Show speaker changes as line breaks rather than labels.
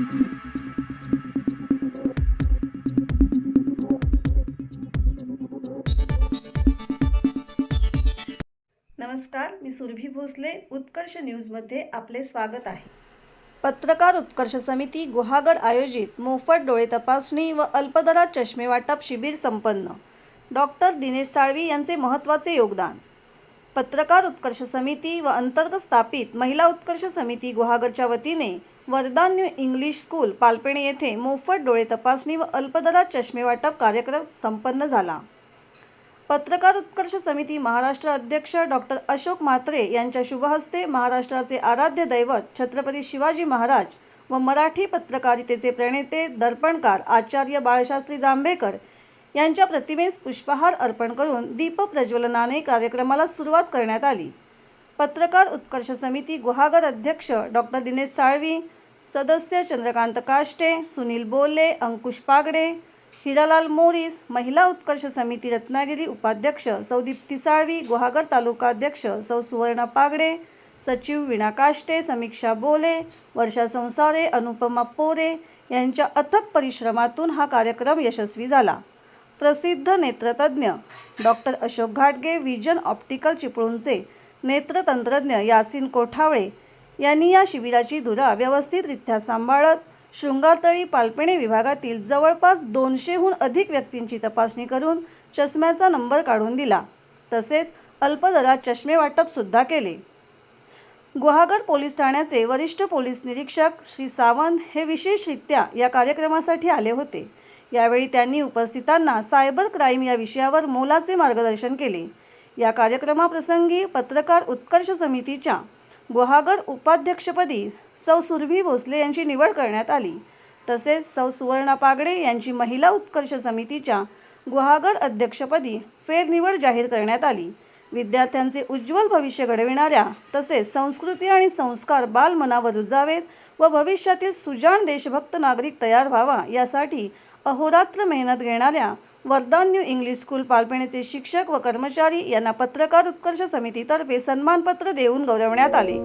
नमस्कार मी सुरभी भोसले उत्कर्ष न्यूजमध्ये आपले स्वागत आहे. पत्रकार उत्कर्ष समिती गुहागर आयोजित मोफत डोळे तपासणी व अल्पदरात चष्मे वाटप शिबिर संपन्न. डॉक्टर दिनेश साळवी यांचे महत्त्वाचे योगदान. पत्रकार उत्कर्ष समिती व अंतर्गत स्थापित महिला उत्कर्ष समिती गुहागरच्या वतीने वरदान्य इंग्लिश स्कूल पालपेणे येथे मोफत डोळे तपासणी व अल्पदरात चष्मे वाटप कार्यक्रम संपन्न झाला. पत्रकार उत्कर्ष समिती महाराष्ट्र अध्यक्ष डॉक्टर अशोक म्हात्रे यांच्या शुभहस्ते महाराष्ट्राचे आराध्य दैवत छत्रपती शिवाजी महाराज व मराठी पत्रकारितेचे प्रणेते दर्पणकार आचार्य बाळशास्त्री जांभेकर यांच्या प्रतिमेस पुष्पहार अर्पण करून दीपप्रज्वलनाने कार्यक्रमाला सुरुवात करण्यात आली. पत्रकार उत्कर्ष समिती गुहागर अध्यक्ष डॉक्टर दिनेश साळवी सदस्य चंद्रकांत काष्टे सुनील बोले अंकुश पागडे हिरालाल मोरीस महिला उत्कर्ष समिती रत्नागिरी उपाध्यक्ष सौ साळवी गुहागर तालुकाध्यक्ष सौ सुवर्णा पागडे सचिव विणा काष्टे समीक्षा बोले वर्षा संसारे अनुपमा पोरे यांच्या अथक परिश्रमातून हा कार्यक्रम यशस्वी झाला. प्रसिद्ध नेत्रतज्ञ डॉक्टर अशोक घाटगे विजन ऑप्टिकल चिपळूणचे नेत्रतंत्रज्ञ यासिन कोठावळे यांनी या शिबिराची धुरा व्यवस्थितरित्या सांभाळत शृंगारतळी पालपेणे विभागातील जवळपास दोनशेहून अधिक व्यक्तींची तपासणी करून चष्म्याचा नंबर काढून दिला. तसेच अल्पदरात चष्मे वाटपसुद्धा केले. गुहागर पोलीस ठाण्याचे वरिष्ठ पोलीस निरीक्षक श्री सावंत हे विशेषरित्या या कार्यक्रमासाठी आले होते. यावेळी त्यांनी उपस्थितांना सायबर क्राईम या विषयावर मोलाचे मार्गदर्शन केले. या कार्यक्रमाप्रसंगी पत्रकार उत्कर्ष समितीच्या गुहागर उपाध्यक्षपदी सौ सुरभी भोसले यांची निवड करण्यात आली. तसेच सौ सुवर्णा पागडे यांची महिला उत्कर्ष समितीच्या गुहागर अध्यक्षपदी फेरनिवड जाहीर करण्यात आली. विद्यार्थ्यांचे उज्ज्वल भविष्य घडविणाऱ्या तसेच संस्कृती आणि संस्कार बालमनावर रुजावेत व भविष्यातील सुजाण देशभक्त नागरिक तयार व्हावा यासाठी अहोरात्र मेहनत घेणाऱ्या वरदान न्यू इंग्लिश स्कूल पालपेणेचे शिक्षक व कर्मचारी यांना पत्रकार उत्कर्ष समितीतर्फे सन्मानपत्र देऊन गौरवण्यात आले.